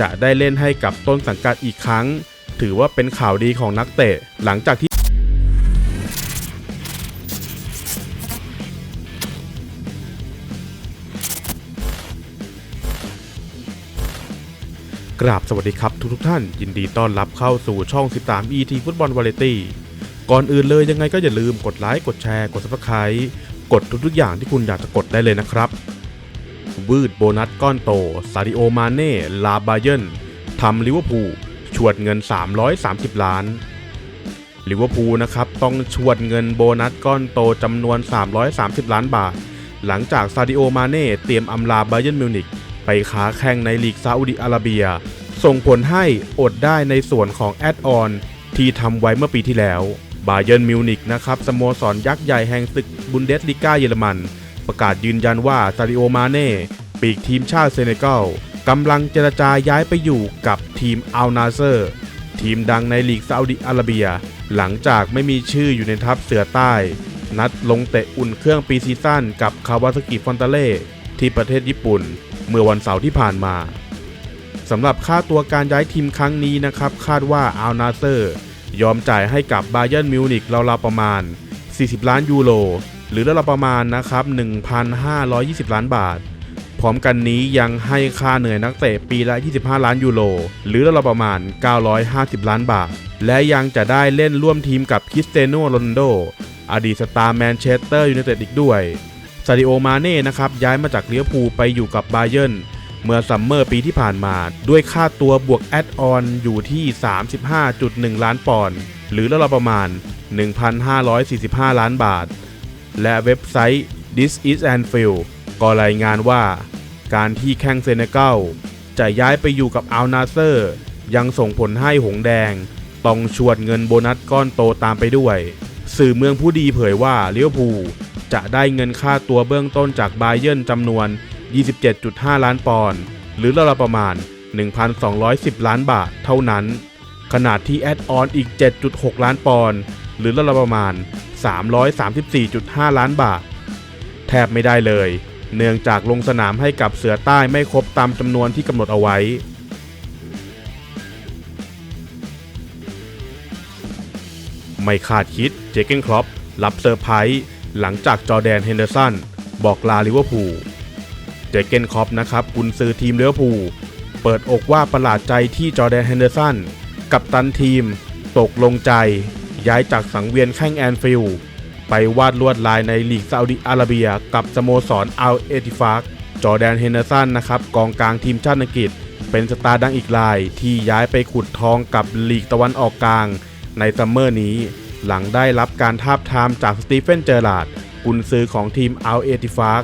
จะได้เล่นให้กับต้นสังกัดอีกครั้ง ถือว่าเป็นข่าวดีของนักเตะหลังจากที่กราบสวัสดีครับทุกทท่าน ยินดีต้อนรับเข้าสู่ช่อง 13 ET ฟุตบอลวาไรตี้ก่อนอื่นเลยยังไงก็อย่าลืมกดไลค์ กดแชร์ กด subscribe กดทุกๆอย่างที่คุณอยากจะกดได้เลยนะครับ วืดโบนัสก้อนโต ซาดิโอมาเน่ ลาบาเยนทำลิเวอร์พูลชวดเงิน 330 ล้านลิเวอร์พูลนะครับต้องชวดเงินโบนัสก้อนโตจำนวน 330 ล้านบาท หลังจากซาดิโอมาเน่เตรียมอำลาบาเยนมิวนิกไปค้าแข่งในลีกซาอุดิอาระเบีย ส่งผลให้อดได้ในส่วนของแอดออนที่ทำไว้เมื่อปีที่แล้วบาเยนมิวนิกนะครับสโมสรยักษ์ใหญ่แห่งศึกบุนเดสลิก้าเยอรมัน ประกาศยืนยันว่าซาดิโอมาเน่ปีกทีมชาติเซเนกัลกำลังเจรจาย้ายไปอยู่กับทีมอัลนาเซอร์ ทีมดังในลีกซาอุดิอาระเบีย หลังจากไม่มีชื่ออยู่ในทัพเสือใต้ นัดลงเตะอุ่นเครื่องปีซีซั่นกับคาวาซากิฟอนตาเล่ที่ประเทศญี่ปุ่น เมื่อวันเสาร์ที่ผ่านมาสำหรับค่าตัวการย้ายทีมครั้งนี้นะครับ คาดว่าอัลนาเซอร์ ยอมจ่ายให้กับบาเยิร์นมิวนิกราวๆประมาณ 40 ล้านยูโร หรือราวๆประมาณนะครับ 1,520 ล้านบาท พร้อมกันนี้ยังให้ค่าเหนื่อยนักเตะปีละ 25 ล้านยูโร หรือราวๆประมาณ 950 ล้านบาท และยังจะได้เล่นร่วมทีมกับคริสเตยโนโรนโด อดีตสตาร์แมนเชสเตอร์ยูไนเต็ดอีกด้วยซาดิโอมาเน่นะครับย้ายมาจากเลียวพูไปอยู่กับบาเยิร์นเมื่อซัมเมอร์ปีที่ผ่านมาด้วยค่าตัวบวกแอดออนอยู่ที่ 35.1 ล้านปอนด์หรือราวๆประมาณ 1,545 ล้านบาท และเว็บไซต์ This is Anfield ก็รายงานว่า การที่แข้งเซเนกัลจะย้ายไปอยู่กับอัลนาเซอร์ ยังส่งผลให้หงแดง ต้องชวดเงินโบนัสก้อนโตตามไปด้วย สื่อเมืองผู้ดีเผยว่าเลี้ยวภูลจะได้เงินค่าตัวเบื้องต้นจากบาเยิร์นจำนวน 27.5 ล้านปอนด์หรือราวๆประมาณ 1,210 ล้านบาทเท่านั้นขนาดที่แอดออนอีก 7.6 ล้านปอนด์ หรือราวๆประมาณ 334.5 ล้านบาท แทบไม่ได้เลย เนื่องจากลงสนามให้กับเสือใต้ไม่ครบตามจำนวนที่กำหนดเอาไว้ ไม่คาดคิดเจเกนครอปรับเซอร์ไพรส์หลังจากจอแดนเฮนเดอร์สันบอกลาลิเวอร์พูลเจเกนครอปนะครับกุนซือทีมลิเวอร์พูลเปิดอกว่าประหลาดใจที่จอแดนเฮนเดอร์สันกับตันทีม ตกลงใจ ย้ายจากสังเวียนแข้งแอนฟิลด์ไปวาดลวดลายในลีกซาอุดิอาระเบีย กับสโมสรอัลเอติฟากจอแดนเฮนเดอร์สันนะครับกองกลางทีมชาติอังกฤษ เป็นสตาร์ดังอีกรายที่ย้ายไปขุดทองกับลีกตะวันออกกลาง ในซัมเมอร์นี้ หลังได้รับการทาบทามจากสตีเฟนเจอร์ลาดกุนซือของทีมอัลเอติฟาก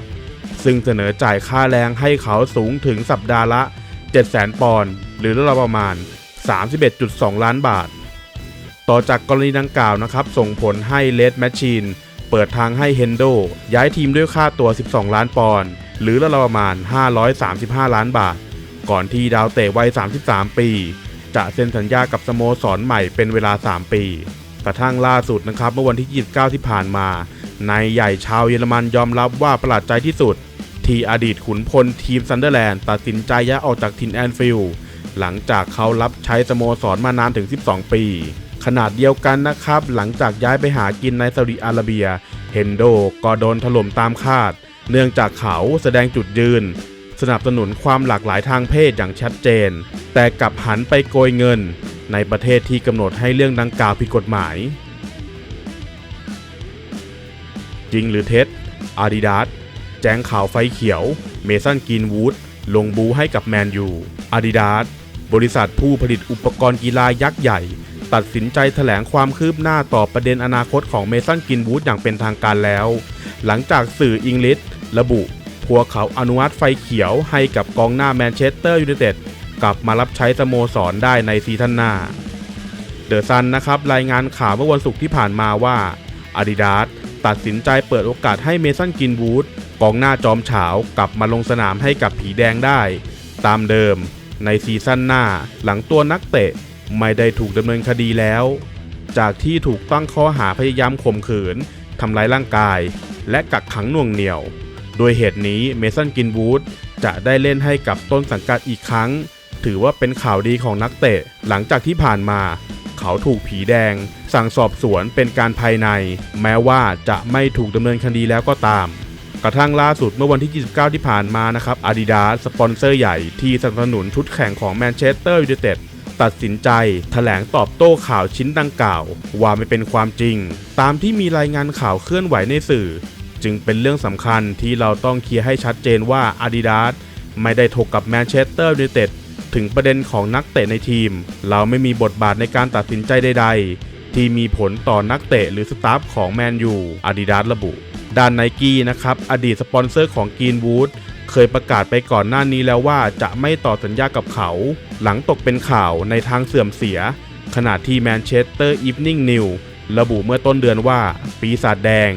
ซึ่งเสนอจ่ายค่าแรงให้เขาสูงถึงสัปดาห์ละ 700,000 ปอนด์หรือราวประมาณ 31.2 ล้านบาท ต่อจากกรณีดังกล่าวนะครับ ส่งผลให้เลดแมชชีนเปิดทางให้เฮนโดย้ายทีมด้วยค่าตัว 12 ล้านปอนด์หรือราวประมาณ 535 ล้านบาท ก่อนที่ดาวเตะวัย 33 ปี จะเซ็นสัญญากับสโมสรใหม่เป็นเวลา 3 ปีกระทั่งล่าสุดนะครับเมื่อวันที่ 29 ที่ผ่านมานายใหญ่ชาวเยอรมันยอมรับว่าประหลาดใจที่สุด ที่อดีตขุนพลทีมซันเดอร์แลนด์ตัดสินใจย้ายออกจากทินแอนฟิลด์หลังจากเขารับใช้สโมสรมานานถึง 12 ปี ขนาดเดียวกันนะครับ หลังจากย้ายไปหากินในซาอุดิอาระเบีย เฮนโดก็โดนถล่มตามคาด เนื่องจากเขาแสดงจุดยืน สนับสนุนความหลากหลายทางเพศอย่างชัดเจน แต่กลับหันไปโกยเงิน ในประเทศที่กำหนดให้เรื่องดังกล่าวผิดกฎหมาย จริงหรือเท็จ Adidas แจ้งข่าวไฟเขียว เมสันกินวูดลงบูให้กับแมนยู Adidas บริษัทผู้ผลิตอุปกรณ์กีฬายักษ์ใหญ่ ตัดสินใจแถลงความคืบหน้าต่อประเด็นอนาคตของเมสันกินวูดอย่างเป็นทางการแล้ว หลังจากสื่ออังกฤษระบุพวเขาอนุมัตไฟเขียวให้กับกองหน้าแมนเชสเตอร์ยูไนเต็ดกลับมารับใช้สโมสรได้ในซีซั่นหน้า เดอะซันนะครับรายงานข่าวเมื่อวันศุกร์ที่ผ่านมาว่า Adidas ตัดสินใจเปิดโอกาสให้เมสันกินวูดกองหน้าจอมฉาวกลับมาลงสนามให้กับผีแดงได้ ตามเดิมในซีซั่นหน้าหลังตัวนักเตะ ไม่ได้ถูกดำเนินคดีแล้ว จากที่ถูกตั้งข้อหาพยายามข่มขืนทำร้ายร่างกาย และกักขังน่วงเหนี่ยว โดยเหตุนี้เมสันกินวูดจะได้เล่นให้กับต้นสังกัดอีกครั้ง ถือว่าเป็นข่าวดีของนักเตะ หลังจากที่ผ่านมา เขาถูกผีแดง สั่งสอบสวนเป็นการภายใน แม้ว่าจะไม่ถูกดำเนินคดีแล้วก็ตาม กระทั่งล่าสุดเมื่อวันที่ 29 ที่ผ่านมานะครับ Adidas สปอนเซอร์ใหญ่ที่สนับสนุนชุดแข่งของแมนเชสเตอร์ยูไนเต็ด ตัดสินใจแถลงตอบโต้ข่าวชิ้นดังกล่าว ว่าไม่เป็นความจริง ตามที่มีรายงานข่าวเคลื่อนไหวในสื่อ จึงเป็นเรื่องสำคัญที่เราต้องเคลียร์ให้ชัดเจนว่า Adidas ไม่ได้ถกกับแมนเชสเตอร์ยูไนเต็ดถึงประเด็นของนักเตะในทีม เราไม่มีบทบาทในการตัดสินใจใด ๆ ที่มีผลต่อนักเตะหรือสตาฟของแมนยูอาดิดาสระบุ ด้านไนกี้นะครับ อดีตสปอนเซอร์ของกรีนวูด เคยประกาศไปก่อนหน้านี้แล้วว่าจะไม่ต่อสัญญากับเขา หลังตกเป็นข่าวในทางเสื่อมเสีย ขณะที่แมนเชสเตอร์อีฟนิ่งนิวระบุเมื่อต้นเดือนว่า ปีศาจแดง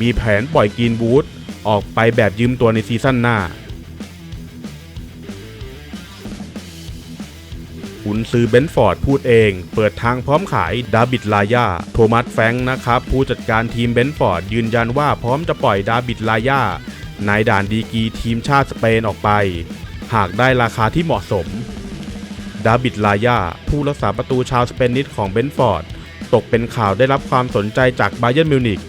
มีแผนปล่อยกีนวูดออกไปแบบยืมตัวในซีซั่นหน้าหุนซื้อเบนฟอร์ดพูดเอง เปิดทางพร้อมขายดาบิดลายาโทมัสแฟงนะครับ ผู้จัดการทีมเบนฟอร์ดยืนยันว่าพร้อมจะปล่อยดาบิดลายา นายด่านดีกีทีมชาติสเปนออกไป หากได้ราคาที่เหมาะสม ดาบิดลายาผู้รักษาประตูชาวสเปนิสของเบนฟอร์ด ตกเป็นข่าวได้รับความสนใจจากไบเยิร์นมิวนิก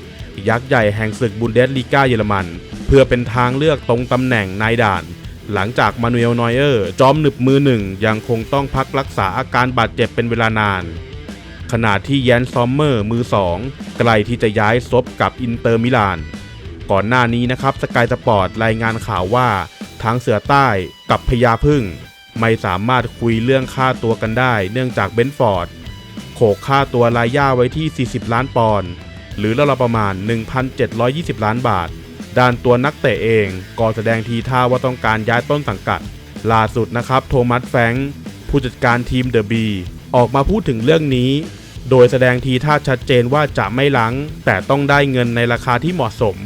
ยักษ์ใหญ่แห่งศึกบุนเดสลีกาเยอรมัน เพื่อเป็นทางเลือกตรงตำแหน่งนายด่าน หลังจากมานูเอลนอยเออร์จอมหนึบมือหนึ่งยังคงต้องพักรักษาอาการบาดเจ็บเป็นเวลานานขณะที่แยนซอมเมอร์มือสองใกล้ที่จะย้ายซบกับอินเตอร์มิลาน ก่อนหน้านี้นะครับสกายสปอร์ตรายงานข่าวว่าทั้งเสือใต้กับพญาพึ่ง ไม่สามารถคุยเรื่องค่าตัวกันได้ เนื่องจากเบนฟอร์ดโขกค่าตัวรายย่าไว้ที่ 40 ล้านปอนด์หรือราวๆประมาณ 1,720 ล้านบาท ด้านตัวนักเตะเองก็แสดงทีท่าว่าต้องการย้ายต้นสังกัด ล่าสุดนะครับโทมัสแฟงผู้จัดการทีมเดอะบีออกมาพูดถึงเรื่องนี้ โดยแสดงทีท่าชัดเจนว่าจะไม่ลังแต่ต้องได้เงินในราคาที่เหมาะสม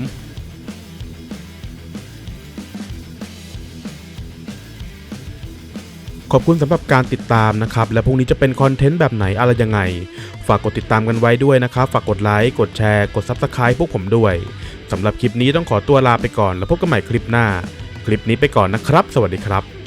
ขอบคุณสำหรับการติดตามนะครับ และพรุ่งนี้จะเป็นคอนเทนต์แบบไหนอะไรยังไง ฝากกดติดตามกันไว้ด้วยนะครับ ฝากกดไลค์ กดแชร์ กด Subscribe พวกผมด้วยสำหรับคลิปนี้ต้องขอตัวลาไปก่อน แล้วพบกันใหม่คลิปหน้า คลิปนี้ไปก่อนนะครับ สวัสดีครับ